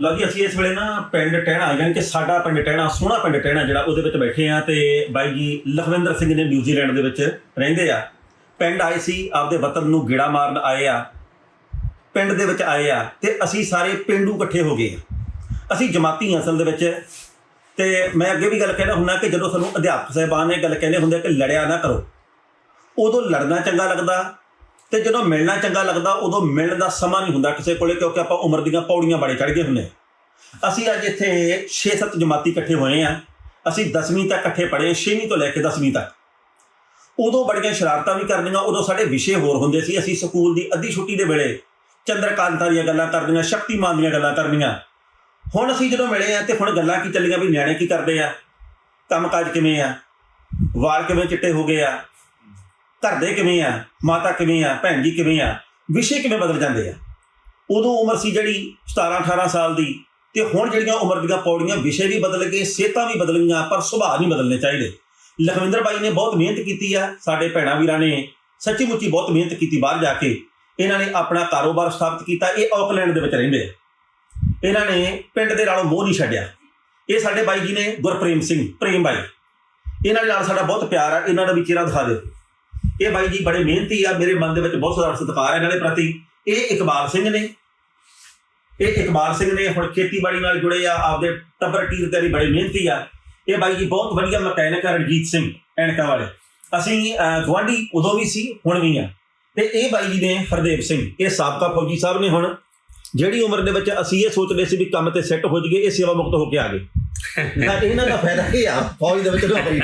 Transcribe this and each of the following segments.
ਲਓ ਜੀ, ਅਸੀਂ ਇਸ ਵੇਲੇ ਨਾ ਪਿੰਡ ਟਹਿਣਾ, ਯਾਨੀ ਕਿ ਸਾਡਾ ਪਿੰਡ ਟਹਿਣਾ, ਸੋਹਣਾ ਪਿੰਡ ਟਹਿਣਾ, ਜਿਹੜਾ ਉਹਦੇ ਵਿੱਚ ਬੈਠੇ ਆ ਤੇ ਬਾਈ ਜੀ ਲਖਵਿੰਦਰ ਸਿੰਘ ਨੇ ਨਿਊਜ਼ੀਲੈਂਡ ਦੇ ਵਿੱਚ ਰਹਿੰਦੇ ਆ ਪਿੰਡ ਆਏ ਸੀ, ਆਪਦੇ ਵਤਨ ਨੂੰ ਗੇੜਾ ਮਾਰਨ ਆਏ ਆ, ਪਿੰਡ ਦੇ ਵਿੱਚ ਆਏ ਆ ਤੇ ਅਸੀਂ ਸਾਰੇ ਪਿੰਡੂ ਇਕੱਠੇ ਹੋ ਗਏ ਆ। ਅਸੀਂ ਜਮਾਤੀ ਅਸਲ ਦੇ ਵਿੱਚ ਤੇ ਮੈਂ ਅੱਗੇ ਵੀ ਗੱਲ ਕਹਿੰਦਾ ਹੁੰਦਾ ਕਿ ਜਦੋਂ ਸਾਨੂੰ ਅਧਿਆਪਕ ਸਾਹਿਬਾਨ ਨੇ ਗੱਲ ਕਹਿੰਦੇ ਹੁੰਦੇ ਕਿ ਲੜਿਆ ਨਾ ਕਰੋ ਉਦੋਂ ਲੜਨਾ ਚੰਗਾ ਲੱਗਦਾ ਤੇ ਜਦੋਂ ਮਿਲਣਾ ਚੰਗਾ ਲੱਗਦਾ, ਉਦੋਂ ਮਿਲਣ ਦਾ ਸਮਾਂ ਨਹੀਂ ਹੁੰਦਾ ਕਿਸੇ ਕੋਲੇ, ਕਿਉਂਕਿ ਆਪਾਂ ਉਮਰ ਦੀਆਂ ਪੌੜੀਆਂ ਬੜੇ ਚੜ੍ਹ ਗਏ ਹੁੰਦੇ ਹਾਂ। ਅਸੀਂ ਅੱਜ ਇੱਥੇ 6-7 ਜਮਾਤੀ ਇਕੱਠੇ ਹੋਏ ਆ ਅਸੀਂ 10ਵੀਂ ਤੱਕ ਇਕੱਠੇ ਪੜ੍ਹੇ 6ਵੀਂ ਤੋਂ ਲੈ ਕੇ 10ਵੀਂ ਤੱਕ। ਉਦੋਂ ਬੜੀਆਂ ਸ਼ਰਾਰਤਾਂ ਵੀ ਕਰਨੀਆਂ, ਉਦੋਂ ਸਾਡੇ ਵਿਸ਼ੇ ਹੋਰ ਹੁੰਦੇ ਸੀ। ਅਸੀਂ ਸਕੂਲ ਦੀ ਅੱਧੀ ਛੁੱਟੀ ਦੇ ਵੇਲੇ ਚੰਦਰਕਾਂਤਾਂ ਦੀਆਂ ਗੱਲਾਂ ਕਰਨੀਆਂ, ਸ਼ਕਤੀਮਾਨ ਦੀਆਂ ਗੱਲਾਂ ਕਰਨੀਆਂ। ਹੁਣ ਅਸੀਂ ਜਦੋਂ ਮਿਲੇ ਆ ਤੇ ਹੁਣ ਗੱਲਾਂ ਕੀ ਚੱਲੀਆਂ ਵੀ ਨਿਆਣੇ ਕੀ ਕਰਦੇ ਆ? ਕੰਮਕਾਜ ਕਿਵੇਂ ਆ? ਵਾਲ ਕਿਵੇਂ ਚਿੱਟੇ ਹੋ ਗਏ ਆ? ਘਰ ਦੇ ਕਿਵੇਂ ਆ? ਮਾਤਾ ਕਿਵੇਂ ਆ? ਭੈਣ ਜੀ ਕਿਵੇਂ ਆ? ਵਿਸ਼ੇ ਕਿਵੇਂ ਬਦਲ ਜਾਂਦੇ ਆ? ਉਦੋਂ ਉਮਰ ਸੀ ਜਿਹੜੀ 17 18 ਸਾਲ ਦੀ ਤੇ ਹੁਣ ਜਿਹੜੀਆਂ ਉਮਰ ਦੀਆਂ ਪੌੜੀਆਂ ਵਿਸ਼ੇ ਵੀ ਬਦਲ ਗਏ, ਸਿਹਤਾਂ ਵੀ ਬਦਲ ਗਈਆਂ ਪਰ ਸੁਭਾਅ ਨਹੀਂ ਬਦਲਨੇ ਚਾਹੀਦੇ। ਲਖਵਿੰਦਰ ਬਾਈ ਨੇ ਬਹੁਤ ਮਿਹਨਤ ਕੀਤੀ ਆ, ਸਾਡੇ ਭੈਣਾਂ ਵੀਰਾਂ ਨੇ ਸੱਚੀ ਮੁੱਚੀ ਬਹੁਤ ਮਿਹਨਤ ਕੀਤੀ ਬਾਹਰ ਜਾ ਕੇ। ਇਹਨਾਂ ਨੇ ਆਪਣਾ ਕਾਰੋਬਾਰ ਸਥਾਪਿਤ ਕੀਤਾ, ਇਹ ਆਕਲੈਂਡ ਦੇ ਵਿੱਚ ਰਹਿੰਦੇ ਆ। ਇਹਨਾਂ ਨੇ ਪਿੰਡ ਦੇ ਨਾਲੋਂ ਮੋਹ ਨਹੀਂ ਛੱਡਿਆ। ਇਹ ਸਾਡੇ ਬਾਈ ਜੀ ਨੇ ਗੁਰਪ੍ਰੇਮ ਸਿੰਘ, ਪ੍ਰੇਮ ਬਾਈ। ਇਹਨਾਂ ਦੇ ਨਾਲ ਸਾਡਾ ਬਹੁਤ ਪਿਆਰ ਆ, ਇਹਨਾਂ ਦਾ ਵੀ ਚਿਹਰਾ ਦਿਖਾ ਦਿਓ। ਇਹ ਬਾਈ ਜੀ ਬੜੇ ਮਿਹਨਤੀ ਆ ਮੇਰੇ ਮਨ ਦੇ ਵਿੱਚ ਬਹੁਤ ਸਾਰਾ ਸਤਿਕਾਰ ਹੈ ਇਹਨਾਂ ਦੇ ਪ੍ਰਤੀ। ਇਹ ਇਕਬਾਲ ਸਿੰਘ ਨੇ। ਇਹ ਇਕਬਾਲ ਸਿੰਘ ਨੇ ਹੁਣ ਖੇਤੀਬਾੜੀ ਨਾਲ ਜੁੜੇ ਆ ਆਪਦੇ ਟੱਬਰ ਟੀਰ ਦੇ ਲਈ ਬੜੇ ਮਿਹਨਤੀ ਆ। ਇਹ ਬਾਈ ਜੀ ਬਹੁਤ ਵਧੀਆ ਮਕੈਨਿਕ ਆ ਰਣਜੀਤ ਸਿੰਘ ਐਨਕਾਂ ਵਾਲੇ। ਅਸੀਂ ਅਹ, ਗੁਆਂਢੀ ਉਦੋਂ ਵੀ ਸੀ ਹੁਣ ਵੀ ਆ। ਤੇ ਇਹ ਬਾਈ ਜੀ ਨੇ ਹਰਦੇਵ ਸਿੰਘ ਇਹ ਸਾਬਕਾ ਫੌਜੀ ਸਾਹਿਬ ਨੇ ਹੁਣ। ਜਿਹੜੀ ਉਮਰ ਦੇ ਵਿੱਚ ਅਸੀਂ ਇਹ ਸੋਚਦੇ ਸੀ ਵੀ ਕੰਮ ਤੇ ਸੈੱਟ ਹੋ ਜਗੇ ਇਹ ਸੇਵਾ ਮੁਕਤ ਹੋ ਕੇ ਆ ਗਏ। ਤਾਂ ਇਹਨਾਂ ਦਾ ਫਾਇਦਾ ਇਹ ਆ ਫੌਜ ਦੇ ਵਿੱਚ ਨੌਕਰੀ।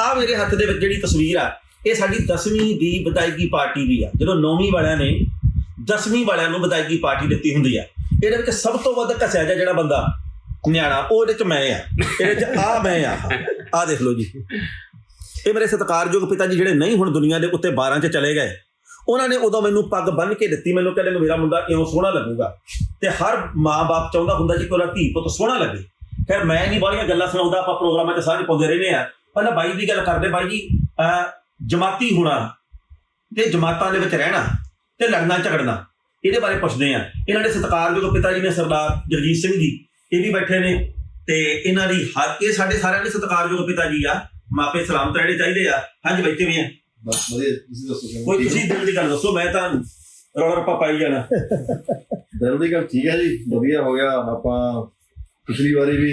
ਆ ਮੇਰੇ ਹੱਥ ਦੇ ਵਿੱਚ ਜਿਹੜੀ ਤਸਵੀਰ ਆ ਇਹ ਸਾਡੀ 10ਵੀਂ ਦੀ ਵਿਦਾਇਗੀ ਪਾਰਟੀ ਵੀ ਆ। ਜਦੋਂ 9ਵੀਂ ਵਾਲਿਆਂ ਨੇ 10ਵੀਂ ਵਾਲਿਆਂ ਨੂੰ ਵਿਦਾਇਗੀ ਪਾਰਟੀ ਦਿੱਤੀ ਹੁੰਦੀ ਆ, ਇਹਦੇ ਵਿੱਚ ਸਭ ਤੋਂ ਵੱਧ ਘਸਿਆ ਜਾ ਜਿਹੜਾ ਬੰਦਾ ਨਿਆਣਾ, ਉਹ ਇਹਦੇ ਚ ਮੈਂ ਆ। ਇਹਦੇ ਚ ਆ ਮੈਂ ਆ। ਆ ਦੇਖ ਲਓ ਜੀ। ਇਹ ਮੇਰੇ ਸਤਿਕਾਰਯੋਗ ਪਿਤਾ ਜੀ ਜਿਹੜੇ ਨਹੀਂ ਹੁਣ ਦੁਨੀਆ ਦੇ ਉੱਤੇ 12 ਚ ਚਲੇ ਗਏ, ਉਹਨਾਂ ਨੇ ਉਦੋਂ ਮੈਨੂੰ ਪੱਗ ਬੰਨ੍ਹ ਕੇ ਦਿੱਤੀ, ਮੈਨੂੰ ਕਹਿੰਦੇ ਮੇਰਾ ਮੁੰਡਾ ਇਉਂ ਸੋਹਣਾ ਲੱਗੂਗਾ। ਤੇ ਹਰ ਮਾਂ-ਬਾਪ ਚਾਹੁੰਦਾ ਹੁੰਦਾ ਜੀ ਕਿ ਉਹਦਾ ਧੀ ਪੁੱਤ ਸੋਹਣਾ ਲੱਗੇ। ਖੈਰ, ਮੈਂ ਨਹੀਂ ਬਾਹਲੀਆਂ ਗੱਲਾਂ ਸੁਣਾਉਂਦਾ, ਆਪਾਂ ਪ੍ਰੋਗਰਾਮਾਂ 'ਚ ਸਾਂਝ ਪਾਉਂਦੇ ਰਹਿੰਦੇ ਆ। ਪਹਿਲਾਂ ਬਾਈ ਦੀ ਗੱਲ ਕਰਦੇ, ਬਾਈ ਜੀ ਜਮਾਤੀ ਹੋਣਾ ਤੇ ਜਮਾਤਾਂ ਦੇ ਵਿੱਚ ਰਹਿਣਾ ਤੇ ਲੜਨਾ ਝਗੜਨਾ ਇਹਦੇ ਬਾਰੇ ਪੁੱਛਦੇ ਆ ਇਹਨਾਂ ਦੇ ਸਤਿਕਾਰਯੋਗ ਪਿਤਾ ਜੀ ਨੇ ਸਰਦਾਰ ਜਗਜੀਤ ਸਿੰਘ ਜੀ ਇਹ ਵੀ ਬੈਠੇ ਨੇ ਤੇ ਇਹਨਾਂ ਦੀ ਹਰ ਇਹ ਸਾਡੇ ਸਾਰਿਆਂ ਦੇ ਸਤਿਕਾਰਯੋਗ ਪਿਤਾ ਜੀ ਆ ਮਾਪੇ ਸਲਾਮਤ ਰਹਿਣੇ ਚਾਹੀਦੇ ਆ। ਹਾਂਜੀ ਬਾਈ ਕਿਵੇਂ ਆ? ਬਸ ਵਧੀਆ ਤੁਸੀਂ ਦੱਸੋ ਕਿਵੇਂ? ਕੋਈ? ਤੁਸੀਂ ਦਿਲ ਦੀ ਗੱਲ ਦੱਸੋ ਮੈਂ ਤਾਂ ਰੌਲਾ ਰੱਪਾ ਪਾਈ ਜਾਣਾ। ਦਿਲ ਦੀ ਗੱਲ ਠੀਕ ਹੈ ਜੀ ਵਧੀਆ ਹੋ ਗਿਆ। ਆਪਾਂ ਪਿਛਲੀ ਵਾਰੀ ਵੀ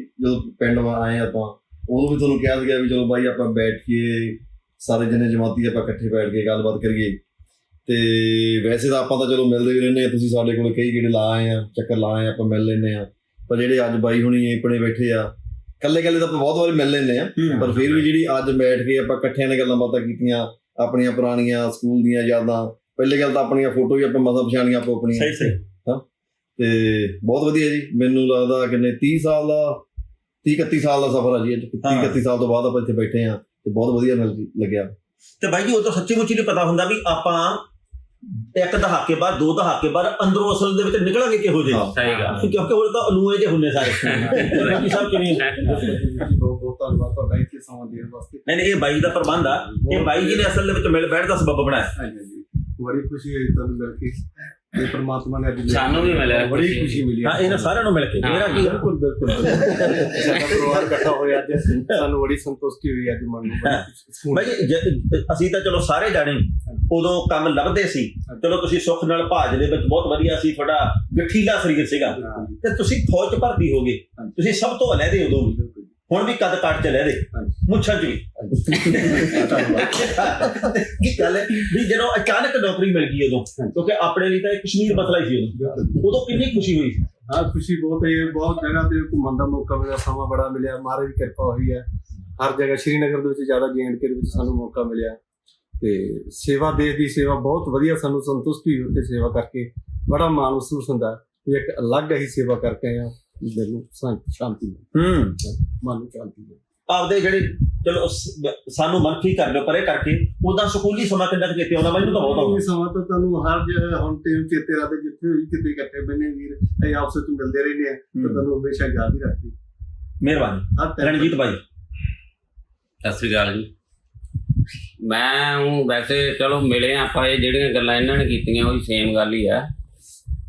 ਜਦੋਂ ਪਿੰਡ ਵਾ ਆਏ ਆਪਾਂ ਉਦੋਂ ਵੀ ਤੁਹਾਨੂੰ ਕਿਹਾ ਸੀਗਾ ਵੀ ਚਲੋ ਬਾਈ ਆਪਾਂ ਬੈਠ ਕੇ ਸਾਰੇ ਜਣੇ ਜਮਾਤੀ ਆਪਾਂ ਇਕੱਠੇ ਬੈਠ ਕੇ ਗੱਲਬਾਤ ਕਰੀਏ। ਤੇ ਵੈਸੇ ਤਾਂ ਆਪਾਂ ਤਾਂ ਚਲੋ ਮਿਲਦੇ ਵੀ ਰਹਿੰਦੇ ਆ ਤੁਸੀਂ ਸਾਡੇ ਕੋਲ ਕਈ ਗੇੜੇ ਲਾ ਆਏ ਆ ਚੱਕਰ ਲਾ ਆਏ ਆਪਾਂ ਮਿਲ ਲੈਂਦੇ ਆ। ਪਰ ਜਿਹੜੇ ਅੱਜ ਬਾਈ ਹੁਣੀ ਆਪਣੇ ਬੈਠੇ ਆ ਕੱਲੇ ਕੱਲੇ ਤਾਂ ਆਪਾਂ ਬਹੁਤ ਵਾਰੀ ਮਿਲ ਲੈਂਦੇ ਆ। ਪਰ ਫਿਰ ਵੀ ਜਿਹੜੀ ਅੱਜ ਬੈਠ ਕੇ ਆਪਾਂ ਇਕੱਠਿਆਂ ਨੇ ਗੱਲਾਂ ਬਾਤਾਂ ਕੀਤੀਆਂ ਆਪਣੀਆਂ ਪੁਰਾਣੀਆਂ ਸਕੂਲ ਦੀਆਂ ਯਾਦਾਂ ਪਹਿਲੇ ਗੱਲ ਤਾਂ ਆਪਣੀਆਂ ਫੋਟੋ ਵੀ ਆਪਾਂ ਮਸਾਂ ਪਛਾਣੀਆਂ ਆਪੋ ਆਪਣੀਆਂ। ਸਹੀ ਸਹੀ। ਤੇ ਬਹੁਤ ਵਧੀਆ ਜੀ ਮੈਨੂੰ ਲੱਗਦਾ ਕਿੰਨੇ 30 ਸਾਲ ਦਾ 30 31 ਸਾਲ ਦਾ ਸਫ਼ਰ ਆ ਜੀ ਅੱਜ। 30 ਹਾਂ। 31 ਸਾਲ ਤੋਂ ਬਾਅਦ ਆਪਾਂ ਇੱਥੇ ਬੈਠੇ ਆ। ਤੇ ਬਹੁਤ ਵਧੀਆ ਮਿਲ ਲੱਗਿਆ। ਤੇ ਬਾਈ ਜੀ ਉਹ ਤਾਂ ਸੱਚੀ ਮੁੱਚੀ ਨਹੀਂ ਪਤਾ ਹੁੰਦਾ ਵੀ ਆਪਾਂ ਇੱਕ ਦਹਾਕੇ ਬਾਅਦ ਦੋ ਦਹਾਕੇ ਬਾਅਦ ਅੰਦਰੋਂ ਅਸਲ ਦੇ ਵਿੱਚ ਨਿਕਲਾਂਗੇ ਕਿਹੋ ਜਿਹੇ। ਸਹੀ ਗੱਲ। ਕਿਉਂਕਿ ਉਹ ਤਾਂ ਅਲੂਏ ਜੇ ਹੁੰਨੇ ਸਾਰੇ। ਬਾਕੀ ਸਭ ਕਿਵੇਂ? ਬਹੁਤ ਬਹੁਤ ਧੰਨਵਾਦ ਤੁਹਾਡਾ ਇੱਥੇ ਸਮਾਂ ਦੇਣ ਵਾਸਤੇ। ਨਹੀਂ ਨਹੀਂ ਇਹ ਬਾਈ ਦਾ ਪ੍ਰਬੰਧ ਆ। ਇਹ ਬਾਈ ਜੀ ਨੇ ਅਸਲ ਦੇ ਵਿੱਚ ਮਿਲ ਬੈਠ ਦਾ ਸਬਬ ਬਣਾਇਆ। ਹਾਂਜੀ ਹਾਂਜੀ। ਬੜੀ ਖੁਸ਼ੀ ਹੋਈ ਤੁਹਾਨੂੰ ਮਿਲ ਕੇ। ਤੇ ਪ੍ਰਮਾਤਮਾ ਨੇ ਅੱਜ ਸਾਨੂੰ ਵੀ ਮਿਲਿਆ ਬੜੀ ਖੁਸ਼ੀ। ਮਿਲੀ ਹਾਂ ਇਹਨਾਂ ਸਾਰਿਆਂ ਨੂੰ ਮਿਲ ਕੇ। ਮੇਰਾ ਕੀ? ਬਿਲਕੁਲ ਬਿਲਕੁਲ ਸਾਡਾ ਪਰਿਵਾਰ ਇਕੱਠਾ ਹੋਇਆ ਅੱਜ। ਸਾਨੂੰ ਬੜੀ ਸੰਤੁਸ਼ਟੀ ਹੋਈ ਅੱਜ ਮਨ ਨੂੰ ਜ- ਅਸੀਂ ਤਾਂ ਚਲੋ ਸਾਰੇ ਜਾਣੇ ਉਦੋਂ ਕੰਮ ਲੱਭਦੇ ਸੀ। ਚਲੋ ਤੁਸੀਂ ਸੁੱਖ ਨਾਲ ਭਾਜ ਦੇ ਵਿੱਚ ਬਹੁਤ ਵਧੀਆ ਸੀ ਤੁਹਾਡਾ ਗਠੀਲਾ ਸਰੀਰ ਸੀਗਾ। ਤੇ ਤੁਸੀਂ ਫੌਜ ਭਰਤੀ ਹੋ ਗਏ। ਤੁਸੀਂ ਸਭ ਤੋਂ ਅਲੱਦੇ ਉਦੋਂ ਹੁਣ ਵੀ ਕੱਦ ਕਾਟ ਚ ਲਹਿਦੇ ਹਾਂਜੀ। ਮੁੱਛਾਂ ਚ ਵੀ ਕੀ ਗੱਲ ਹੈ? ਵੀ ਜਦੋਂ ਅਚਾਨਕ ਨੌਕਰੀ ਮਿਲ ਗਈ ਉਦੋਂ ਕਿਉਂਕਿ ਆਪਣੇ ਲਈ ਤਾਂ ਇਹ ਕਸ਼ਮੀਰ ਮਸਲਾ ਹੀ ਸੀ ਉਦੋਂ। ਉਦੋਂ ਕਿੰਨੀ ਖੁਸ਼ੀ ਹੋਈ ਹਾਂ ਖੁਸ਼ੀ ਬਹੁਤ ਹੈ ਬਹੁਤ ਜਗ੍ਹਾ ਤੇ ਘੁੰਮਣ ਦਾ ਮੌਕਾ ਮਿਲਿਆ ਸਮਾਂ ਬੜਾ ਮਿਲਿਆ ਮਹਾਰਾਜ ਦੀ ਕਿਰਪਾ ਹੋਈ ਹੈ। ਹਰ ਜਗ੍ਹਾ ਸ਼੍ਰੀਨਗਰ ਦੇ ਵਿੱਚ ਜ਼ਿਆਦਾ ਕੇ ਦੇ ਵਿੱਚ ਸਾਨੂੰ ਮੌਕਾ ਮਿਲਿਆ। ਤੇ ਸੇਵਾ ਦੇਸ਼ ਦੀ ਸੇਵਾ ਬਹੁਤ ਵਧੀਆ ਸਾਨੂੰ ਸੰਤੁਸ਼ਟੀ ਹੋਈ ਤੇ ਸੇਵਾ ਕਰਕੇ ਬੜਾ ਮਾਣ ਮਹਿਸੂਸ ਹੁੰਦਾ ਵੀ ਇੱਕ ਅਲੱਗ ਹੀ ਸੇਵਾ ਕਰਕੇ ਆਏ ਹਾਂ ਦਿਲ ਨੂੰ ਸ਼ਾਂ- ਸ਼ਾਂਤੀ ਹੂੰ। ਮਨ ਨੂੰ ਸ਼ਾਂਤੀ ਮਿਲਦੀ। ਆਪਦੇ ਜਿਹੜੇ ਚਲੋ ਸ- ਸਾਨੂੰ ਮਨਫੀ ਕਰ ਲਿਓ ਪਰੇ ਕਰਕੇ ਉਦਾਂ ਸਕੂਲੀ ਸਮਾਂ ਕਿੰਨਾ ਕੁ ਚੇਤੇ ਆਉਂਦਾ? ਮੈਨੂੰ ਤਾਂ ਬਹੁਤ ਆਉਂਦਾ। ਇਹ ਸਮਾਂ ਤਾਂ ਤੁਹਾਨੂੰ ਹਰ ਜਗ੍ਹਾ ਹੁਣ ਤੇ ਚੇਤੇ ਰਾਤੇ ਜਿੱਥੇ ਵੀ ਕਿਤੇ ਇਕੱਠੇ ਬਣੇ ਵੀਰ ਅਸੀਂ ਆਪਸ ਵਿੱਚ ਮਿਲਦੇ ਰਹਿੰਦੇ ਆ ਤਾਂ ਤੁਹਾਨੂੰ ਹਮੇਸ਼ਾ ਯਾਦ ਹੀ ਰੱਖਦੇ ਮਿਹਰਬਾਨੀ। ਹਰ time ਰਣਜੀਤ ਭਾਈ ਸਤਿ ਸ੍ਰੀ ਅਕਾਲ ਜੀ। ਮੈਂ ਹੂੰ ਵੈਸੇ ਚਲੋ ਮਿਲੇ ਹਾਂ ਆਪਾਂ ਇਹ ਜਿਹੜੀਆਂ ਗੱਲਾਂ ਇਹਨਾਂ ਨੇ ਕੀਤੀਆਂ ਉਹੀ ਸੇਮ ਗੱਲ ਹੀ ਆ।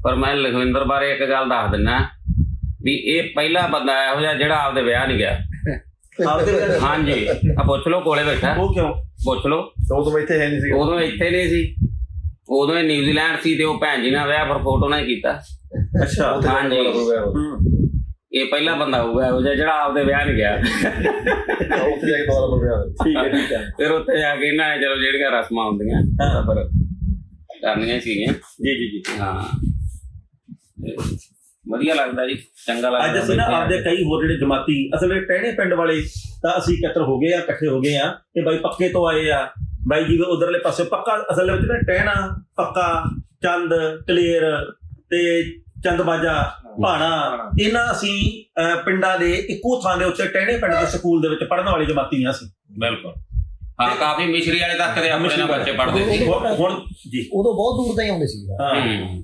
ਪਰ ਮੈਂ ਲਖਵਿੰਦਰ ਬਾਰੇ ਇੱਕ ਗੱਲ ਦੱਸ ਦਿੰਨਾ ਵੀ ਇਹ ਪਹਿਲਾ ਬੰਦਾ ਇਹੋ ਜਿਹਾ ਜਿਹੜਾ ਆਪਦੇ ਵਿਆਹ ਨਹੀਂ ਗਿਆ। ਆਪਦੇ ਹਾਂਜੀ। ਆ ਪੁੱਛ ਲਓ ਕੋਲੇ ਬੈਠਾ। ਉਹ ਕਿਉਂ? ਪੁੱਛ ਲਓ। ਉਹ ਤੋਂ ਇੱਥੇ ਹੈ ਨਹੀਂ ਸੀ। ਉਦੋਂ ਇੱਥੇ ਨਹੀਂ ਸੀ। ਉਦੋਂ ਇਹ ਨਿਊਜ਼ੀਲੈਂਡ ਸੀ ਤੇ ਉਹ ਭੈਣ ਜੀ ਨਾਲ ਵਿਆਹ ਫਿਰ ਫੋਟੋ ਨਾਲ ਕੀਤਾ। ਅੱਛਾ। ਹਾਂਜੀ। ਇਹ ਪਹਿਲਾ ਬੰਦਾ ਹੋਊਗਾ ਜਿਹਾ ਜਿਹੜਾ ਆਪਦੇ ਵਿਆਹ ਨਹੀਂ ਗਿਆ। ਉੱਥੇ ਜਾ ਕੇ ਦੁਬਾਰਾ ਬੰਦਿਆ ਠੀਕ ਹੈ ਠੀਕ ਹੈ। ਫਿਰ ਉੱਥੇ ਜਾ ਕੇ ਇਹਨਾਂ ਨੇ ਚਲੋ ਜਿਹੜੀਆਂ ਰਸਮਾਂ ਹੁੰਦੀਆਂ। ਪਰ ਕਰਨੀਆਂ ਸੀਗੀਆਂ। ਜੀ ਜੀ ਜੀ। ਹਾਂ। ਵਧੀਆ ਲੱਗਦਾ ਜੀ ਚੰਗਾ ਲੱਗਦਾ ਅੱਜ ਅਸੀਂ ਨਾ। ਆਪਦੇ ਕਈ ਹੋਰ ਜਿਹੜੇ ਜਮਾਤੀ ਅਸਲ ਵਿੱਚ ਟਹਿਣੇ ਪਿੰਡ ਵਾਲੇ ਤਾਂ ਅਸੀਂ ਇਕੱਤਰ ਹੋ ਗਏ ਆ ਇਕੱਠੇ ਹੋ ਗਏ ਆ ਤੇ ਬਾਈ ਪੱਕੇ ਤੋਂ ਆਏ ਆ। ਬਾਈ ਜੀ ਉਧਰਲੇ ਪਾਸੇ ਪੱਕਾ ਅਸਲ ਵਿੱਚ ਨਾ ਟਹਿਣਾ ਪੱਕਾ ਚੰਦ ਕਲੇਰ ਤੇ ਚੰਦਬਾਜਾ ਭਾਣਾ ਇਹਨਾਂ ਅਸੀਂ ਪਿੰਡਾਂ ਦੇ ਇੱਕੋ ਥਾਂ ਦੇ ਉੱਤੇ ਟਹਿਣੇ ਪਿੰਡ ਦੇ ਸਕੂਲ ਦੇ ਵਿੱਚ ਪੜ੍ਹਨ ਵਾਲੇ ਜਮਾਤੀ ਆ ਅਸੀਂ। ਬਿਲਕੁਲ। ਹਾਂ ਕਾਫੀ ਮਿਸ਼ਰੀ ਵਾਲੇ ਤੱਕ ਦੇ ਆਪਣੇ ਨਾਲ ਬੱਚੇ ਪੜ੍ਹਦੇ ਸੀ। ਹੁਣ ਹੁਣ ਜੀ। ਉਦੋਂ ਬਹੁਤ ਦੂਰ ਤਾਈਂ ਆਉਂਦੇ ਸੀ। ਹਾਂ। ਹੂੰ।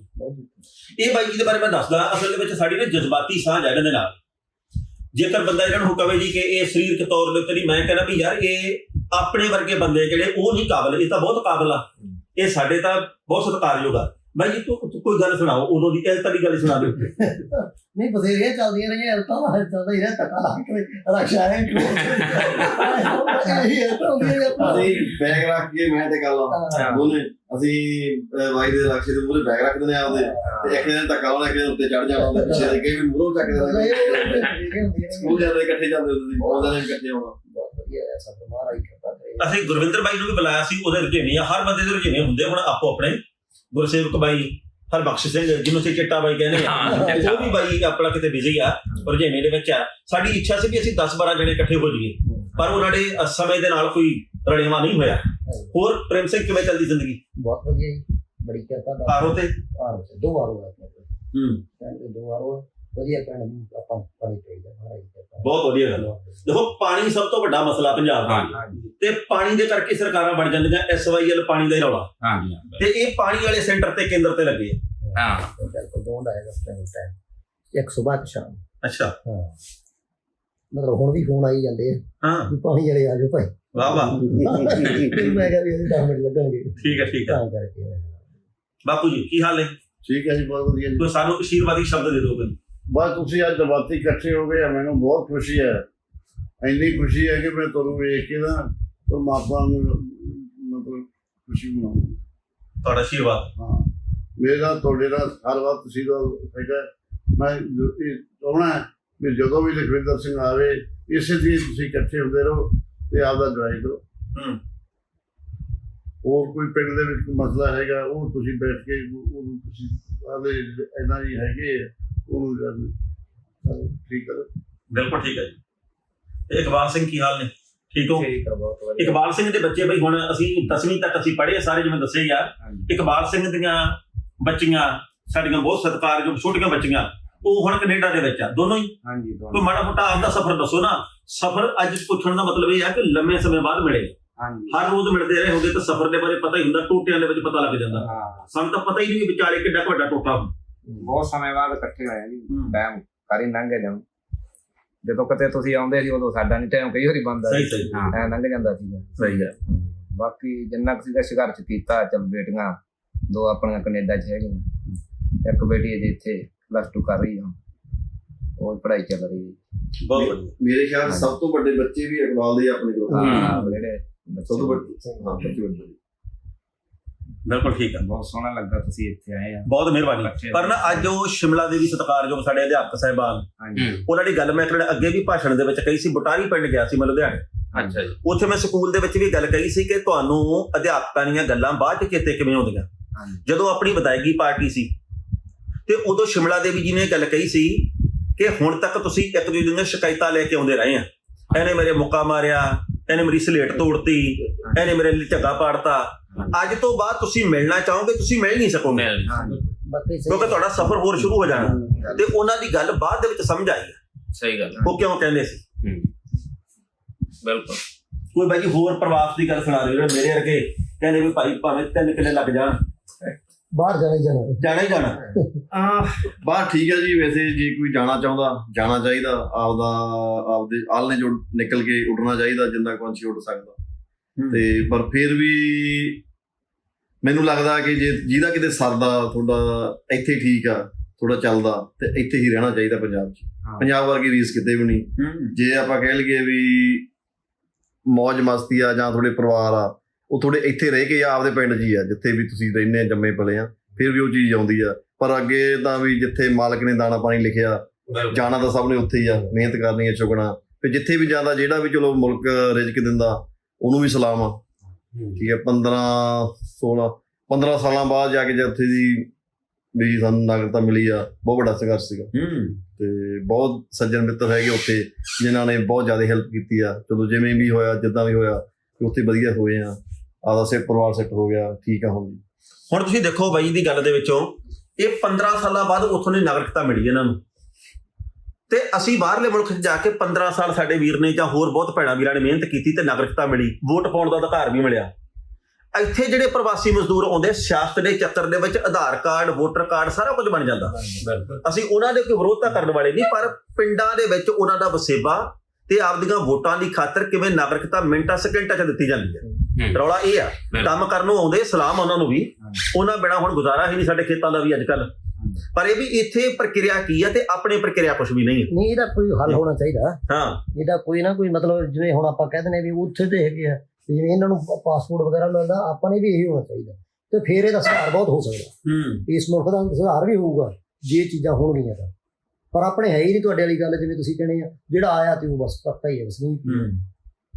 ਇਹ ਬਾਈ ਜੀ ਦੇ ਬਾਰੇ ਮੈਂ ਦੱਸਦਾ ਅਸਲ ਦੇ ਵਿੱਚ ਸਾਡੀ ਨਾ ਜਜ਼ਬਾਤੀ ਸਾਂਝ ਹੈ ਇਹਦੇ ਨਾਲ। ਜੇਕਰ ਬੰਦਾ ਇਹਨਾਂ ਨੂੰ ਹੁਕਵੇ ਜੀ ਕਿ ਇਹ ਸਰੀਰਕ ਤੌਰ ਦੇ ਉੱਤੇ ਨਹੀਂ ਮੈਂ ਕਹਿੰਦਾ ਵੀ ਯਾਰ ਇਹ ਆਪਣੇ ਵਰਗੇ ਬੰਦੇ ਜਿਹੜੇ ਉਹ ਨਹੀਂ ਕਾਬਲ ਇਹ ਤਾਂ ਬਹੁਤ ਕਾਬਲ ਆ। ਇਹ ਸਾਡੇ ਤਾਂ ਬਹੁਤ ਸਤਿਕਾਰਯੋਗ ਆ। ਬਾਈ ਜੀ ਤੂੰ ਤੂੰ ਕੋਈ ਗੱਲ ਸੁਣਾਓ ਉਦੋਂ ਦੀ ਇਹ ਤਰੀ ਗੱਲ ਸੁਣਾ ਦਿਓ। ਨਹੀਂ ਬਥੇਰੀਆਂ ਚੱਲਦੀਆਂ ਰਹੀਆਂ ਤਾਂ ਚੱਲਦਾ ਹੀ ਰਿਹਾ ਟੱਕਾ ਲਾ ਕੇ ਰਕਸ਼ਾ ਹੈ ਇਹ ਤਾਂ ਹੁੰਦੀ ਹੈ ਅਸੀਂ ਬੈਗ ਰੱਖ ਕੇ ਮੈਂ ਤੇ ਗੱਲ ਉਹਨੇ ਅਸੀਂ ਬਾਈ ਦੇ ਰਕਸ਼ੇ ਦੇ ਮੂਹਰੇ ਬੈਗ ਰੱਖ ਦਿੰਦੇ ਆ ਆਪਦੇ ਤੇ ਇੱਕ ਦਿਨ ਧੱਕਾ ਲਾਉਣਾ ਇੱਕ ਦਿਨ ਉੱਤੇ ਚੜ ਜਾਣਾ ਉਹਦੇ ਪਿੱਛੇ ਦੇ ਕੇ ਵੀ ਮੂਹਰੋਂ ਚੱਕ ਦੇਣਾ ਸਕੂਲ ਜਾਂਦੇ ਇਕੱਠੇ ਜਾਂਦੇ ਹੁੰਦੇ ਸੀ ਬਹੁਤ ਦਿਨ ਇਕੱਠੇ ਆਉਣਾ ਬਹੁਤ ਵਧੀਆ ਹੈ ਸਭ ਮਹਾਰਾਜ ਕਿਰਪਾ ਕਰੇ ਅਸੀਂ ਗੁਰਵਿੰਦਰ ਬਾਈ ਨੂੰ ਵੀ ਬੁਲਾਇਆ ਸੀ ਉਹਦੇ ਰੁਝੇਵੇਂ ਆ ਹਰ ਬੰਦੇ ਦੇ ਰੁਝੇਵੇਂ ਹੁੰਦੇ ਹੁਣ ਆਪੋ ਆਪਣੇ ਗੁਰਸੇਵਕ ਬਾਈ ਹਰਬਖਸ਼ ਸਿੰਘ ਜਿਹਨੂੰ ਅਸੀਂ ਚਿੱਟਾ ਬਾਈ ਕਹਿੰਦੇ ਆ ਉਹ ਵੀ ਬਾਈ ਆਪਣਾ ਕਿਤੇ ਬਿਜ਼ੀ ਆ ਰੁਝੇਵੇਂ ਦੇ ਵਿੱਚ ਆ। ਸਾਡੀ ਇੱਛਾ ਸੀ ਵੀ ਅਸੀਂ 10 12 ਜਣੇ ਇਕੱਠੇ ਹੋ ਜਾਈਏ ਪਰ ਉਹਨਾਂ ਦੇ ਸਮੇਂ ਦੇ ਨਾਲ ਕੋਈ ਰਲੇਵਾ ਨਹੀਂ ਹੋਇਆ। ਹੋਰ ਪ੍ਰੇਮ ਸਿੰਘ ਕਿਵੇਂ ਚੱਲਦੀ ਜ਼ਿੰਦਗੀ? ਬਹੁਤ ਵਧੀਆ ਜੀ ਬੜੀ ਕਿਰਪਾ ਦਾ ਆਰੋ ਤੇ ਆਰੋ ਸੇ ਦੋ ਵਾਰ ਹੋਇਆ ਆਪਣੇ ਹੂੰ। ਕਹਿੰਦੇ ਦੋ ਵਾਰ ਹੋਇਆ ਵਧੀਆ ਕਹਿਣ ਨੂੰ ਆਪਾਂ ਪਾਣੀ ਚਾਹੀਦਾ ਮਹਾਰਾਜ ਬਹੁਤ ਵਧੀਆ ਗੱਲ ਆ। ਦੇਖੋ ਪਾਣੀ ਸਭ ਤੋਂ ਵੱਡਾ ਮਸਲਾ ਪੰਜਾਬ ਦਾ। ਹਾਂਜੀ ਤੇ ਪਾਣੀ ਦੇ ਕਰਕੇ ਸਰਕਾਰਾਂ ਬਣ ਜਾਂਦੀਆਂ ਐਸਵਾਈਐਲ ਪਾਣੀ ਦਾ ਹੀ ਰੌਲਾ। ਹਾਂਜੀ ਤੇ ਇਹ ਪਾਣੀ ਵਾਲੇ ਸੈਂਟਰ ਤੇ ਕੇਂਦਰ ਤੇ ਲੱਗੇ ਆ। ਹਾਂ। ਬਿਲਕੁਲ ਦੋਂਦਾ ਹੈ ਟਾਈਮ ਟਾਈਮ ਇੱਕ ਸਵੇਰ ਤੇ ਸ਼ਾਮ। ਅੱਛਾ। ਹਾਂ। ਮਤਲਬ ਹੁਣ ਵੀ ਫੋਨ ਆਈ ਜਾਂਦੇ ਆ। ਹਾਂ। ਪਾਣੀ ਵਾਲੇ ਆ ਜਾਓ ਭਾਈ। ਵਾਹ ਵਾਹ। ਮੈਂ ਕਿਹਾ ਵੀ ਅਸੀਂ 10 ਮਿੰਟ ਲੱਗਣਗੇ। ਠੀਕ ਹੈ ਠੀਕ ਹੈ ਤਾਂ ਕਰਕੇ। ਬਾਪੂ ਜੀ ਕੀ ਹਾਲ ਹੈ ਠੀਕ ਹੈ ਜੀ ਬਹੁਤ ਵਧੀਆ ਜੀ। ਕੋਈ ਸਾਨੂੰ ਅਸ਼ੀਰਵਾਦੀ ਸ਼ਬਦ ਦੇ ਦਿਓ ਕੋਈ। ਬਸ ਤੁਸੀਂ ਅੱਜ ਜਮਾਤੀ ਇਕੱਠੇ ਹੋ ਗਏ ਮੈਨੂੰ ਬਹੁਤ ਖੁਸ਼ੀ ਹੈ। ਇੰਨੀ ਖੁਸ਼ੀ ਹੈ ਕਿ ਮੈਂ ਤੁਹਾਨੂੰ ਵੇਖ ਕੇ ਨਾ ਪਰਮਾਤਮਾ ਨੂੰ ਮਤਲਬ ਖੁਸ਼ੀ ਮਨਾਉਂਦਾ। ਤੁਹਾਡਾ ਅਸ਼ੀਰਵਾਦ। ਹਾਂ। ਮੇਰਾ ਤੁਹਾਡੇ ਨਾਲ ਹਰ ਵਾਰ ਤੁਸੀਂ ਦਾ ਹੈਗਾ। ਮੈਂ ਚਾਹਣਾ ਵੀ ਜਦੋਂ ਵੀ ਲਖਵਿੰਦਰ ਸਿੰਘ ਆਵੇ ਇਸੇ ਦੀ ਤੁਸੀਂ ਇਕੱਠੇ ਹੁੰਦੇ ਰਹੋ ਤੇ ਆਪਦਾ ਡਰਾਈ ਕਰੋ। ਹੂੰ। ਹੋਰ ਕੋਈ ਪਿੰਡ ਦੇ ਵਿੱਚ ਮਸਲਾ ਹੈਗਾ ਉਹ ਤੁਸੀਂ ਬੈਠ ਕੇ ਉਹ- ਤੁਸੀਂ ਆਵੇ ਇਦਾਂ ਹੀ ਹੈਗੇ ਆ, ਉਹਨੂੰ ਜਦ ਠੀਕ ਕਰੋ। ਬਿਲਕੁਲ ਠੀਕ ਹੈ ਜੀ। ਤੇ ਇਕਬਾਲ ਸਿੰਘ ਕੀ ਹਾਲ ਨੇ? ਠੀਕ ਹੋ? ਠੀਕ ਆ ਬਹੁਤ ਵਧੀਆ। ਇਕਬਾਲ ਸਿੰਘ ਦੇ ਬੱਚੇ ਬਈ ਹੁਣ ਅਸੀਂ 10ਵੀਂ ਤੱਕ ਅਸੀਂ ਪੜ੍ਹੇ ਸਾਰੇ ਜਿਵੇਂ ਦੱਸਿਆ ਯਾਰ। ਇਕਬਾਲ ਸਿੰਘ ਦੀਆਂ ਬੱਚੀਆਂ ਸਾਡੀਆਂ ਬਹੁਤ ਸਤਿਕਾਰਯੋਗ ਛੋਟੀਆਂ ਬੱਚੀਆਂ ਉਹ ਹੁਣ ਕੈਨੇਡਾ ਦੇ ਵਿੱਚ ਆ ਦੋਨੋਂ ਹੀ। ਹਾਂਜੀ ਕੋਈ ਮਾੜਾ ਮੋਟਾ ਆਪਦਾ ਸਫ਼ਰ ਦੱਸੋ ਨਾ। ਸਫ਼ਰ ਅੱਜ ਪੁੱਛਣ ਦਾ ਮਤਲਬ ਇਹ ਹੈ ਕਿ ਲੰਮੇ ਸਮੇਂ ਬਾਅਦ ਮਿਲੇ। ਹਾਂਜੀ। ਹਰ ਰੋਜ਼ ਮਿਲਦੇ ਰਹੇ ਹੁੰਦੇ ਤਾਂ ਸਫ਼ਰ ਦੇ ਬਾਰੇ ਪਤਾ ਹੀ ਹੁੰਦਾ ਟੋਟਿਆਂ ਦੇ ਵਿੱਚ ਪਤਾ ਲੱਗ ਜਾਂਦਾ। ਹਾਂ। ਸਾਨੂੰ ਤਾਂ ਪਤਾ ਹੀ ਨਹੀਂ ਵੀ ਵਿਚਾਲੇ ਕਿੱਡਾ ਕੁ ਵੱਡਾ ਟੋਟਾ ਹੁੰਦਾ। ਬਹੁਤ ਸਮੇਂ ਬਾਅਦ ਇਕੱਠੇ ਹੋਏ ਆ ਜੀ ਹੂੰ। ਟਾਈਮ ਕਰੀ ਲੰਘ ਜਾਉ ਜਦੋਂ ਕਿਤੇ ਤੁਸੀਂ ਆਉਂਦੇ ਸੀ ਉਦੋਂ ਸਾਡਾ ਨਹੀਂ ਟਾਈਮ ਕਈ ਵਾਰੀ ਬੰਦਾ ਸਹੀ ਸਹੀ। ਹਾਂ ਲੰਘ ਜਾਂਦਾ ਸੀ। ਸਹੀ ਹੈ। ਬਾਕੀ ਜਿੰਨਾ ਕੁ ਸੀਗਾ ਸੰਘਰਸ਼ ਕੀਤਾ ਚੱਲ ਬੇਟੀਆਂ ਦੋ ਆਪਣੀਆਂ ਕੈਨੇਡਾ 'ਚ ਹੈਗੀਆਂ। ਇੱਕ ਬੇਟੀ ਅਜੇ ਇੱਥੇ ਪਲੱਸ 2 ਕਰ ਰਹੀ ਆ। ਉਹ ਪੜ੍ਹਾਈ ਚੱਲ ਰਹੀ ਹੈ ਬਹੁਤ ਵਧੀਆ। ਮੇਰੇ ਖਿਆਲ 'ਚ ਸਭ ਤੋਂ ਵੱਡੇ ਬੱਚੇ ਵੀ ਇਕਬਾਲ ਦੇ ਆਪਣੇ ਕੋਲ। ਹਾਂ। ਜਿਹੜੇ ਸਭ ਤੋਂ ਵੱਡੇ ਹਾਂ ਬੱਚੇ ਵੱਡੇ। ਬਿਲਕੁਲ ਠੀਕ ਹੈ ਬਹੁਤ ਸੋਹਣਾ ਲੱਗਾ ਤੁਸੀਂ ਇੱਥੇ ਆਏ ਆ। ਬਹੁਤ ਮਿਹਰਬਾਨੀ। ਪਰ ਨਾ ਅੱਜ ਉਹ ਸ਼ਿਮਲਾ ਦੇ ਵੀ ਸਤਿਕਾਰਯੋਗ ਸਾਡੇ ਅਧਿਆਪਕ ਸਾਹਿਬਾਨ ਹਾਂਜੀ। ਉਹਨਾਂ ਦੀ ਗੱਲ ਮੈਂ ਤੁਹਾਡੇ ਅੱਗੇ ਵੀ ਭਾਸ਼ਣ ਦੇ ਵਿੱਚ ਕਹੀ ਸੀ ਬੁਟਾਰੀ ਪਿੰਡ ਗਿਆ ਸੀ ਮੈਂ ਲੁਧਿਆਣੇ। ਅੱਛਾ ਜੀ। ਉੱਥੇ ਮੈਂ ਸਕੂਲ ਦੇ ਵਿੱਚ ਵੀ ਗੱਲ ਕਹੀ ਸੀ ਕਿ ਤੁਹਾਨੂੰ ਅਧਿਆਪਕਾਂ ਦੀਆਂ ਗੱਲਾਂ ਬਾਅਦ ਚ ਚੇਤੇ ਕਿਵੇਂ ਆਉਂਦੀਆਂ? ਹਾਂਜੀ। ਜਦੋਂ ਆਪਣੀ ਵਿਦਾਇਗੀ ਪਾਰਟੀ ਸੀ ਤੇ ਉਦੋਂ ਸ਼ਿਮਲਾ ਦੇਵੀ ਜੀ ਨੇ ਗੱਲ ਕਹੀ ਸੀ ਕਿ ਹੁਣ ਤੱਕ ਤੁਸੀਂ ਇੱਕ ਦੂਜੇ ਦੀਆਂ ਸ਼ਿਕਾਇਤਾਂ ਲੈ ਕੇ ਆਉਂਦੇ ਰਹੇ ਆ। ਇਹਨੇ ਮੇਰੇ ਮੁੱਕਾ ਮਾਰਿਆ ਇਹਨੇ ਮੇਰੀ ਸਲੇਟ ਤੋੜਤੀ ਇਹਨੇ ਮੇਰੇ ਲਈ ਝੱਗਾ ਪਾੜਤਾ ਅੱਜ ਤੋਂ ਬਾਅਦ ਤੁਸੀਂ ਮਿਲਣਾ ਚਾਹੋਗੇ ਤੁਸੀਂ ਮਿਲ ਨਹੀਂ ਸਕੋਗੇ। ਮਿਲ ਕਿਉਂਕਿ ਤੁਹਾਡਾ ਸਫ਼ਰ ਹੋਰ ਸ਼ੁਰੂ ਹੋ ਜਾਣਾ। ਤੇ ਉਹਨਾਂ ਦੀ ਗੱਲ ਬਾਅਦ ਦੇ ਵਿੱਚ ਸਮਝ ਆਈ ਸਹੀ ਗੱਲ ਉਹ ਕਿਉਂ ਕਹਿੰਦੇ ਸੀ? ਬਿਲਕੁਲ। ਕੋਈ ਬਾਈ ਹੋਰ ਪ੍ਰਵਾਸ ਦੀ ਗੱਲ ਸੁਣਾ ਰਹੇ ਜਿਹੜੇ ਮੇਰੇ ਵਰਗੇ ਕਹਿੰਦੇ ਵੀ ਭਾਈ ਭਾਵੇਂ ਤਿੰਨ ਕਿੱਲੇ ਲੱਗ ਜਾਣ। ਬਾਹਰ ਜਾਣਾ ਹੀ ਜਾਣਾ। ਜਾਣਾ ਹੀ ਜਾਣਾ। ਆਹ। ਬਾਹਰ ਠੀਕ ਹੈ ਜੀ ਵੈਸੇ ਜੇ ਕੋਈ ਜਾਣਾ ਚਾਹੁੰਦਾ ਜਾਣਾ ਚਾਹੀਦਾ। ਆਪਦਾ ਆਪਦੇ ਆਲਣੇ ਜੋ ਨਿਕਲ ਕੇ ਉੱਡਣਾ ਚਾਹੀਦਾ ਜਿੰਨਾ ਪੰਛੀ ਉੱਡ ਸਕਦਾ। ਤੇ ਪਰ ਫਿਰ ਵੀ ਮੈਨੂੰ ਲੱਗਦਾ ਕਿ ਜੇ ਜਿਹਦਾ ਕਿਤੇ ਸਰਦਾ ਤੁਹਾਡਾ ਇੱਥੇ ਠੀਕ ਆ ਥੋੜਾ ਚੱਲਦਾ ਤੇ ਇੱਥੇ ਹੀ ਰਹਿਣਾ ਚਾਹੀਦਾ ਪੰਜਾਬ 'ਚ। ਪੰਜਾਬ ਵਰਗੀ ਰੀਸ ਕਿਤੇ ਵੀ ਨਹੀਂ। ਜੇ ਆਪਾਂ ਕਹਿ ਲਈਏ ਵੀ ਮौज ਮਸਤੀ ਆ ਜਾਂ ਤੁਹਾਡੇ ਪਰਿਵਾਰ ਆ ਉਹ ਤੁਹਾਡੇ ਇੱਥੇ ਰਹਿ ਕੇ ਆ ਆਪਦੇ ਪਿੰਡ 'ਚ ਹੀ ਆ ਜਿੱਥੇ ਵੀ ਤੁਸੀਂ ਰਹਿੰਦੇ ਆ, ਜੰਮੇ ਪਲੇ ਆ ਫਿਰ ਵੀ ਉਹ ਚੀਜ਼ ਆਉਂਦੀ ਆ। ਪਰ ਅੱਗੇ ਤਾਂ ਵੀ ਜਿੱਥੇ ਮਾਲਕ ਨੇ ਦਾਣਾ ਪਾਣੀ ਲਿਖਿਆ ਜਾਣਾ ਤਾਂ ਸਭ ਨੇ ਉੱਥੇ ਹੀ ਆ ਮਿਹਨਤ ਕਰਨੀ ਹੈ ਚੁਗਣਾ। ਤੇ ਜਿੱਥੇ ਵੀ ਜਾਂਦਾ ਜਿਹੜਾ ਵੀ ਚਲੋ ਮੁਲਕ ਰਿਜ਼ਕ ਦਿੰਦਾ ਉਹਨੂੰ ਵੀ ਸਲਾਮ ਆ। ਠੀਕ ਹੈ 15 16 15 ਸਾਲਾਂ ਬਾਅਦ ਜਾ ਕੇ ਜੇ ਉੱਥੇ ਦੀ ਵੀ ਸਾਨੂੰ ਨਾਗਰਿਕਤਾ ਮਿਲੀ ਆ ਬਹੁਤ ਵੱਡਾ ਸੰਘਰਸ਼ ਸੀਗਾ। ਹੂੰ। ਤੇ ਬਹੁਤ ਸੱਜਣ ਮਿੱਤਰ ਹੈਗੇ ਉੱਥੇ ਜਿਨ੍ਹਾਂ ਨੇ ਬਹੁਤ ਜ਼ਿਆਦਾ ਹੈਲਪ ਕੀਤੀ ਆ। ਚਲੋ ਜਿਵੇਂ ਵੀ ਹੋਇਆ ਜਿੱਦਾਂ ਵੀ ਹੋਇਆ ਤੇ ਉੱਥੇ ਵਧੀਆ ਹੋਏ ਆ। ਆਦਾ ਸੇ ਪਰਿਵਾਰ ਸੈੱਟ ਹੋ ਗਿਆ ਠੀਕ ਆ ਹੁਣ। ਹੁਣ ਤੁਸੀਂ ਦੇਖੋ ਬਾਈ ਦੀ ਗੱਲ ਦੇ ਵਿੱਚੋਂ ਇਹ 15 ਸਾਲਾਂ ਬਾਅਦ ਉੱਥੋਂ ਦੀ ਨਾਗਰਿਕਤਾ ਮਿਲੀ ਇਹਨਾਂ ਨੂੰ। ਤੇ ਅਸੀਂ ਬਾਹਰਲੇ ਮੁਲਕ 'ਚ ਜਾ ਕੇ 15 ਸਾਲ ਸਾਡੇ ਵੀਰ ਨੇ ਜਾਂ ਹੋਰ ਬਹੁਤ ਭੈਣਾਂ ਵੀਰਾਂ ਨੇ ਮਿਹਨਤ ਕੀਤੀ ਤੇ ਨਾਗਰਿਕਤਾ ਮਿਲੀ ਵੋਟ ਪਾਉਣ ਦਾ ਅਧਿਕਾਰ ਵੀ ਮਿਲਿਆ। ਇੱਥੇ ਜਿਹੜੇ ਪ੍ਰਵਾਸੀ ਮਜ਼ਦੂਰ ਆਉਂਦੇ ਸਿਆਸਤ ਦੇ ਚੱਕਰ ਦੇ ਵਿੱਚ ਆਧਾਰ ਕਾਰਡ ਵੋਟਰ ਕਾਰਡ ਸਾਰਾ ਕੁਝ ਬਣ ਜਾਂਦਾ। ਅਸੀਂ ਉਹਨਾਂ ਦੇ ਕੋਈ ਵਿਰੋਧਤਾ ਕਰਨ ਵਾਲੇ ਨਹੀਂ ਪਰ ਪਿੰਡਾਂ ਦੇ ਵਿੱਚ ਉਹਨਾਂ ਦਾ ਵਸੇਬਾ ਤੇ ਆਪਦੀਆਂ ਵੋਟਾਂ ਦੀ ਖਾਤਰ ਕਿਵੇਂ ਨਾਗਰਿਕਤਾ ਮਿੰਟਾਂ ਸਕਿੰਟਾਂ 'ਚ ਦਿੱਤੀ ਜਾਂਦੀ ਹੈ। ਰੌਲਾ ਇਹ ਆ। ਕੰਮ ਕਰਨ ਨੂੰ ਆਉਂਦੇ ਸਲਾਮ ਉਹਨਾਂ ਨੂੰ ਵੀ ਉਹਨਾਂ ਬਿਨਾ ਹੁਣ ਗੁਜ਼ਾਰਾ ਹੀ ਨਹੀਂ ਸਾਡੇ ਖੇਤਾਂ ਦਾ ਵੀ ਅੱਜ ਕੱਲ ਪਰ ਇਹ ਵੀ ਇੱਥੇ ਪ੍ਰਕਿਰਿਆ ਕੀ ਹੈ ਤੇ ਆਪਣੀ ਪ੍ਰਕਿਰਿਆ ਕੁਝ ਵੀ ਨਹੀਂ ਹੈ। ਨਹੀਂ ਇਹਦਾ ਕੋਈ ਹੱਲ ਹੋਣਾ ਚਾਹੀਦਾ। ਹਾਂ। ਇਹਦਾ ਕੋਈ ਨਾ ਕੋਈ ਮਤਲਬ ਜਿਵੇਂ ਹੁਣ ਆਪਾਂ ਕਹਿੰਦੇ ਨੇ ਵੀ ਉੱਥੇ ਤੇ ਹੈਗੇ ਆ ਜਿਵੇਂ ਇਹਨਾਂ ਨੂੰ ਪਾਸਪੋਰਟ ਵਗੈਰਾ ਮਿਲਦਾ ਆਪਾਂ ਨੇ ਵੀ ਇਹੀ ਹੋਣਾ ਚਾਹੀਦਾ। ਤੇ ਫਿਰ ਇਹਦਾ ਸੁਧਾਰ ਬਹੁਤ ਹੋ ਸਕਦਾ। ਹੂੰ। ਇਸ ਮੁਲਕ ਦਾ ਸੁਧਾਰ ਵੀ ਹੋਊਗਾ ਜੇ ਚੀਜ਼ਾਂ ਹੋਣਗੀਆਂ ਤਾਂ। ਪਰ ਆਪਣੇ ਹੈ ਹੀ ਨਹੀਂ ਤੁਹਾਡੇ ਵਾਲੀ ਗੱਲ ਜਿਵੇਂ ਤੁਸੀਂ ਕਹਿੰਦੇ ਆ ਜਿਹੜਾ ਆਇਆ ਤੇ ਉਹ ਬਸ ਪੱਕਾ ਹੀ ਹੈ ਵਸਨੀਕ।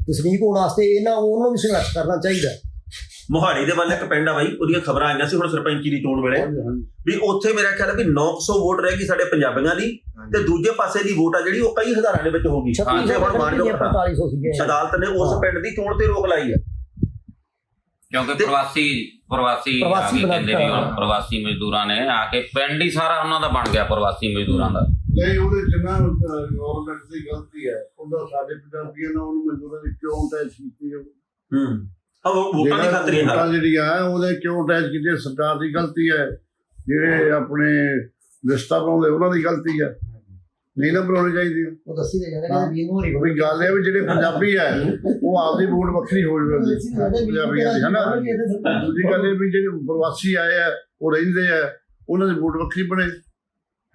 ਵਸਨੀਕ ਹੋਣ ਵਾਸਤੇ ਇਹਨਾਂ ਉਹਨੂੰ ਵੀ ਸੰਘਰਸ਼ ਕਰਨਾ ਚਾਹੀਦਾ। ਮੋਹਾਲੀ ਦੇ ਵੱਲ ਇੱਕ ਪਿੰਡ ਆ ਬਾਈ ਉਹਦੀਆਂ ਖਬਰਾਂ ਆਈਆਂ ਸੀ ਹੁਣ ਸਰਪੰਚੀ ਦੀ ਚੋਣ ਵੇਲੇ। ਵੀ ਉੱਥੇ ਮੇਰਾ ਖਿਆਲ ਹੈ ਵੀ 900 ਵੋਟ ਰਹਿ ਗਈ ਸਾਡੇ ਪੰਜਾਬੀਆਂ ਦੀ ਤੇ ਦੂਜੇ ਪਾਸੇ ਦੀ ਵੋਟ ਆ ਜਿਹੜੀ ਉਹ ਕਈ ਹਜ਼ਾਰਾਂ ਦੇ ਵਿੱਚ ਹੋ ਗਈ। ਤੇ ਹੁਣ ਮਾਨ ਜੋ 4500 ਸੀਗੇ। ਅਦਾਲਤ ਨੇ ਉਸ। ਪਿੰਡ ਦੀ ਚੋਣ ਤੇ ਰੋਕ ਲਾਈ ਹੈ ਕਿਉਂਕਿ ਪ੍ਰਵਾਸੀ ਪ੍ਰਵਾਸੀ ਆ ਕਹਿੰਦੇ ਵੀ ਹੁਣ। ਪ੍ਰਵਾਸੀ ਮਜ਼ਦੂਰਾਂ ਨੇ ਆ ਕੇ ਪਿੰਡ ਹੀ ਸਾਰਾ ਉਹਨਾਂ ਦਾ ਬਣ ਗਿਆ ਪ੍ਰਵਾਸੀ ਮਜ਼ਦੂਰਾਂ ਦਾ। ਨਹੀਂ ਉਹਦੇ ਚ ਨਾ ਗਵਰਨਮੈਂਟ ਦੀ ਗਲਤੀ ਹੈ ਉਹਦਾ ਸਾਡੇ ਪੰਜਾਬੀਆਂ ਨੇ ਉਹਨੂੰ ਮਜ਼ਦੂਰਾਂ ਦੀ ਕਿਉਂ ਟੈਚ ਕੀਤੀ ਹੈ। ਹੂੰ ਹਾਂ ਉਹ ਵੋਟਾਂ ਦੀ ਖਾਤਰ ਹੀ ਹੈ ਵੋਟਾਂ ਜਿਹੜੀਆਂ ਹੈ ਉਹਦੇ ਕਿਉਂ ਟੈਚ ਕੀਤੀ ਹੈ? ਸਰਕਾਰ ਦੀ ਗਲਤੀ ਹੈ। ਜਿਹੜੇ ਆਪਣੇ ਰਿਸ਼ਤਾ ਬਣਾਉਂਦੇ ਉਹਨਾਂ ਦੀ ਗਲਤੀ ਹੈ। ਨਹੀਂ ਨਾ ਬਣਾਉਣੀ ਚਾਹੀਦੀ। ਉਹ ਦੱਸੀ ਦੇ ਜਾਂਦੇ ਨੇ ਵੀ ਇਹਨੂੰ ਨਹੀਂ ਵੀ ਗੱਲ ਇਹ ਵੀ ਜਿਹੜੇ ਪੰਜਾਬੀ ਹੈ ਉਹ ਆਪਦੀ ਵੋਟ ਵੱਖਰੀ ਹੋ ਜਾਵੇ ਪੰਜਾਬੀਆਂ ਦੀ ਹਨਾ ਦੂਜੀ ਗੱਲ ਇਹ ਵੀ ਜਿਹੜੇ ਪ੍ਰਵਾਸੀ ਆਏ ਆ ਉਹ ਰਹਿੰਦੇ ਆ ਉਹਨਾਂ ਦੀ ਵੋਟ ਵੱਖਰੀ ਬਣੇ।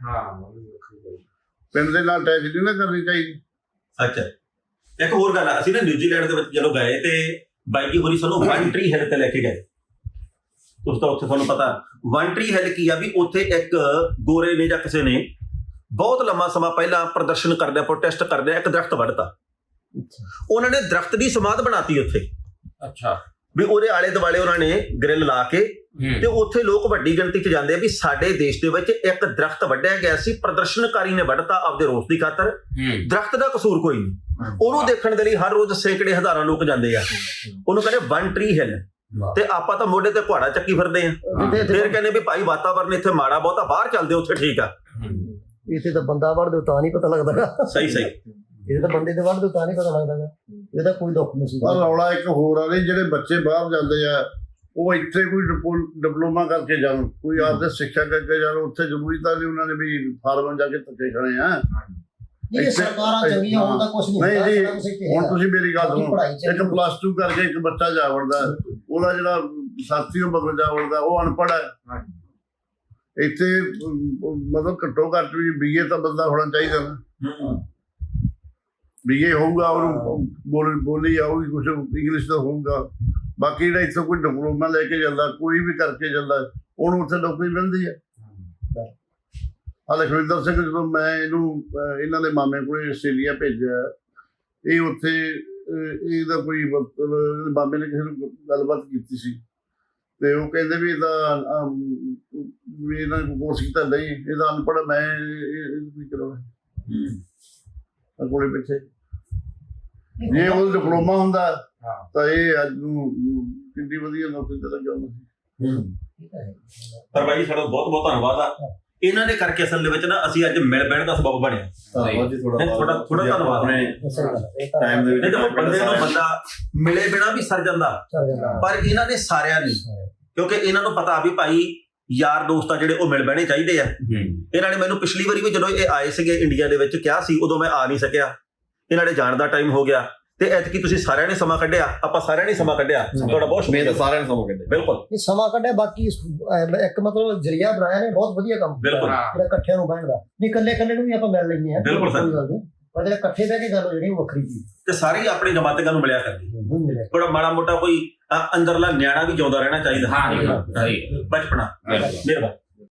ਹਾਂ ਪਿੰਡ ਦੇ ਨਾਲ ਟੈਚ ਨਹੀਂ ਨਾ ਕਰਨੀ ਚਾਹੀਦੀ। ਅੱਛਾ। ਇੱਕ ਹੋਰ ਗੱਲ ਆ ਅਸੀਂ ਨਾ ਨਿਊਜ਼ੀਲੈਂਡ ਦੇ ਵਿੱਚ ਜਦੋਂ ਗਏ ਤੇ ਬਾਈ ਜੀ ਹੋਰੀ ਸਾਨੂੰ ਵਨ ਟਰੀ ਹਿੱਲ ਤੇ ਲੈ ਕੇ ਗਏ। ਉਸ ਤਾਂ ਉੱਥੇ ਤੁਹਾਨੂੰ ਪਤਾ ਵਨ ਟਰੀ ਹਿੱਲ ਕੀ ਆ ਵੀ ਉੱਥੇ ਇੱਕ ਗੋਰੇ ਨੇ ਜਾਂ ਕਿਸੇ ਨੇ ਬਹੁਤ ਲੰਮਾ ਸਮਾਂ ਪਹਿਲਾਂ ਪ੍ਰਦਰਸ਼ਨ ਕਰਦੇ ਪ੍ਰੋਟੈਸਟ ਕਰਦੇ ਇੱਕ ਦਰਖਤ ਵੱਢਤਾ। ਉਹਨਾਂ ਨੇ ਦਰਖਤ ਦੀ ਸਮਾਧ ਬਣਾਤੀ ਉੱਥੇ। ਅੱਛਾ। ਵੀ ਉਹਦੇ ਆਲੇ ਦੁਆਲੇ ਉਹਨਾਂ ਨੇ ਗ੍ਰਿਲ ਲਾ ਕੇ ਤੇ ਉੱਥੇ ਲੋਕ ਵੱਡੀ ਗਿਣਤੀ 'ਚ ਜਾਂਦੇ ਆ ਵੀ ਸਾਡੇ ਦੇਸ਼ ਦੇ ਵਿੱਚ ਇੱਕ ਦਰਖਤ ਵੱਢਿਆ ਗਿਆ ਸੀ ਪ੍ਰਦਰਸ਼ਨਕਾਰੀ ਨੇ ਵੱਢਤਾ ਆਪਦੇ ਰੋਸ ਦੀ ਖਾਤਰ। ਦਰਖਤ ਦਾ ਕਸੂਰ ਕੋਈ ਨਹੀਂ। ਉਹਨੂੰ ਦੇਖਣ ਦੇ ਲਈ ਹਰ ਰੋਜ਼ ਸੈਂਕੜੇ ਹਜ਼ਾਰਾਂ ਲੋਕ ਜਾਂਦੇ ਆ। ਉਹਨੂੰ ਕਹਿੰਦੇ ਵਨ ਟਰੀ ਹਿੱਲ। ਤੇ ਆਪਾਂ ਤਾਂ ਮੋਢੇ ਤੇ ਘੋੜਾ ਚੱਕੀ ਫਿਰਦੇ ਆ। ਫਿਰ ਕਹਿੰਦੇ ਵੀ ਭਾਈ ਵਾਤਾਵਰਨ ਇੱਥੇ ਮਾੜਾ ਬਹੁਤਾ ਬਾਹਰ ਚੱਲਦੇ ਉੱਥੇ ਠੀਕ ਆ। ਇੱਥੇ ਤਾਂ ਬੰਦਾ ਵੜ ਦਿਓ ਤਾਂ ਨਹੀਂ ਪਤਾ ਲੱਗਦਾਗਾ ਸਹੀ ਸਹੀ। ਇਹ ਤਾਂ ਬੰਦੇ ਦੇ ਵੜ ਦਿਓ ਤਾਂ ਨਹੀਂ ਪਤਾ ਲੱਗਦਾਗਾ ਇਹਦਾ ਕੋਈ ਦੁੱਖ ਨਹੀਂ ਰੌਲਾ ਇੱਕ ਹੋਰ ਆ ਨਹੀਂ ਜਿਹੜੇ ਬੱਚੇ ਬਾਹਰ ਜਾਂਦੇ ਆ ਉਹ ਇੱਥੇ ਕੋਈ ਡਿਪੋ- ਡਿਪਲੋਮਾ ਕਰਕੇ ਜਾਣ ਕੋਈ ਆਪਦੇ ਸਿੱਖਿਆ ਕਰਕੇ ਜਾਣ ਉੱਥੇ ਜ਼ਰੂਰੀ ਤਾਂ ਨਹੀਂ ਉਹਨਾਂ ਨੇ ਵੀ ਫਾਰਮ ਜਾ ਕੇ ਧੱਕੇ ਖਾਣੇ ਆ। ਇਹ ਸਰਕਾਰਾਂ ਚੰਗੀਆਂ ਹੋਣ ਦਾ ਕੁਝ ਨਹੀਂ ਨਹੀਂ ਜੀ, ਹੁਣ। ਤੁਸੀਂ ਮੇਰੀ ਗੱਲ ਸੁਣੋ ਇੱਕ ਪਲੱਸ 2 ਕਰਕੇ ਇੱਕ ਬੱਚਾ ਜਾ ਵੜਦਾ ਉਹਦਾ ਜਿਹੜਾ ਸਾਥੀ ਉਹ ਬਦਲ ਜਾ ਵੜਦਾ ਉਹ ਅਨਪੜ੍ਹ ਹੈ। ਇੱਥੇ ਮਤਲਬ ਘੱਟੋ ਘੱਟ ਵੀ ਬੀਏ ਤਾਂ ਬੰਦਾ ਹੋਣਾ ਚਾਹੀਦਾ ਨਾ। ਬੀਏ ਹੋਊਗਾ ਉਹਨੂੰ ਬੋਲ ਬੋਲੀ ਆਊਗੀ ਕੁਝ ਇੰਗਲਿਸ਼ ਦਾ ਹੋਊਗਾ। ਬਾਕੀ ਜਿਹੜਾ ਇੱਥੇ ਕੋਈ ਡਿਪਲੋਮਾ ਲੈ ਕੇ ਜਾਂਦਾ ਕੋਈ ਵੀ ਕਰਕੇ ਜਾਂਦਾ ਉਹਨੂੰ ਉੱਥੇ ਨੌਕਰੀ ਮਿਲਦੀ ਹੈ। ਆ ਲਖਵਿੰਦਰ ਸਿੰਘ ਜਦੋਂ ਮੈਂ ਇਹਨੂੰ ਇਹਨਾਂ ਦੇ ਮਾਮੇ ਕੋਲੇ ਆਸਟ੍ਰੇਲੀਆ ਭੇਜਿਆ ਇਹ ਉੱਥੇ ਇਹਦਾ ਕੋਈ ਮਤਲਬ ਮਾਮੇ ਨੇ ਕਿਸੇ ਨੂੰ ਗੱਲਬਾਤ ਕੀਤੀ ਸੀ। ਤੇ ਉਹ ਕਹਿੰਦੇ ਵੀ ਇਹਦਾ ਵੀ ਇਹਨਾਂ ਨੇ ਕੋਰਸ ਕੀਤਾ ਨਹੀਂ ਇਹਦਾ ਅਨਪੜ੍ਹ ਮੈਂ ਇਹ ਵੀ ਕਰਾਉਣਾ। ਕੋਲੇ ਪਿੱਛੇ। ਜੇ ਉਹ ਡਿਪਲੋਮਾ ਹੁੰਦਾ ਤਾਂ ਇਹ ਅੱਜ ਨੂੰ ਕਿੰਨੀ ਵਧੀਆ ਨੌਕਰੀ ਤੇ ਲੱਗਿਆ ਹੁੰਦਾ ਸੀ ਪਰ ਬਾਈ ਜੀ ਸਾਡਾ ਬਹੁਤ ਬਹੁਤ ਧੰਨਵਾਦ ਆ। ਇਹਨਾਂ ਦੇ ਕਰਕੇ ਅਸਲ ਦੇ ਵਿੱਚ ਨਾ ਅਸੀਂ ਅੱਜ ਮਿਲ ਬਹਿਣ ਦਾ ਸਬਬ ਬਣਿਆ। ਥੋੜਾ ਥੋੜਾ ਧੰਨਵਾਦ। ਤਾਂ ਟਾਈਮ ਦੇ ਵਿੱਚ ਨਹੀਂ ਤਾਂ ਬੰਦੇ ਨੂੰ ਬੰਦਾ ਮਿਲੇ ਬਿਨਾ ਵੀ ਸਰ ਜਾਂਦਾ। ਜਾਂਦਾ। ਪਰ ਇਹਨਾਂ ਨੇ ਸਾਰਿਆਂ ਨਹੀਂ ਕਿਉਂਕਿ ਇਹਨਾਂ ਨੂੰ ਪਤਾ ਵੀ ਭਾਈ ਯਾਰ ਦੋਸਤ ਆ ਜਿਹੜੇ ਉਹ ਮਿਲ ਬਹਿਣੇ ਚਾਹੀਦੇ ਆ। ਇਹਨਾਂ ਨੇ ਮੈਨੂੰ ਪਿਛਲੀ ਵਾਰੀ ਵੀ ਜਦੋਂ ਇਹ ਆਏ ਸੀਗੇ ਇੰਡੀਆ ਦੇ ਵਿੱਚ ਕਿਹਾ ਸੀ ਉਦੋਂ ਮੈਂ ਆ ਨਹੀਂ ਸਕਿਆ। ਇਹਨਾਂ ਦੇ ਜਾਣ ਦਾ ਟਾਈਮ ਹੋ ਗਿਆ ਤੇ ਐਤਕੀ ਤੁਸੀਂ ਸਾਰਿਆਂ ਨੇ ਸਮਾਂ ਕੱਢਿਆ ਆਪਾਂ ਸਾਰਿਆਂ ਨੇ ਸਮਾਂ ਕੱਢਿਆ। ਤੁਹਾਡਾ ਬਹੁਤ ਮੈਂ ਤਾਂ ਸਾਰਿਆਂ ਨੂੰ ਸਮਾਂ ਕਹਿੰਦੇ ਬਿਲਕੁਲ। ਇਹ ਸਮਾਂ ਕੱਢਿਆ ਬਾਕੀ ਇੱਕ ਮਤਲਬ ਜਰੀਆ ਬਣਾਇਆ ਨੇ ਬਹੁਤ ਵਧੀਆ ਕੰਮ ਬਿਲਕੁਲ। ਜਿਹੜਾ ਇਕੱਠਿਆਂ ਨੂੰ ਬਹਿਣ ਦਾ। ਨਹੀਂ ਇਕੱਲੇ ਇਕੱਲੇ ਨੂੰ ਵੀ ਆਪਾਂ ਮਿਲ ਲੈਂਦੇ ਆ ਬਿਲਕੁਲ ਸਰ। ਪਰ ਜਿਹੜਾ ਇਕੱਠੇ ਬਹਿ ਕੇ ਗੱਲ ਹੋ ਜਿਹੜੀ ਉਹ ਵੱਖਰੀ ਚੀਜ਼ ਤੇ ਸਾਰੇ ਆਪਣੇ ਜਮਾਤੀਆਂ ਨੂੰ ਮਿਲਿਆ ਕਰਦੇ। ਥੋੜਾ ਮਾੜਾ ਮੋਟਾ ਕੋਈ ਅੰਦਰਲਾ ਨਿਆਣਾ ਵੀ ਜਿਉਂਦਾ ਰਹਿਣਾ ਚਾਹੀਦਾ। ਹਾਂ ਜੀ, ਸਹੀ ਬਚਪਨਾ। ਮਿਹਰਬਾਨੀ।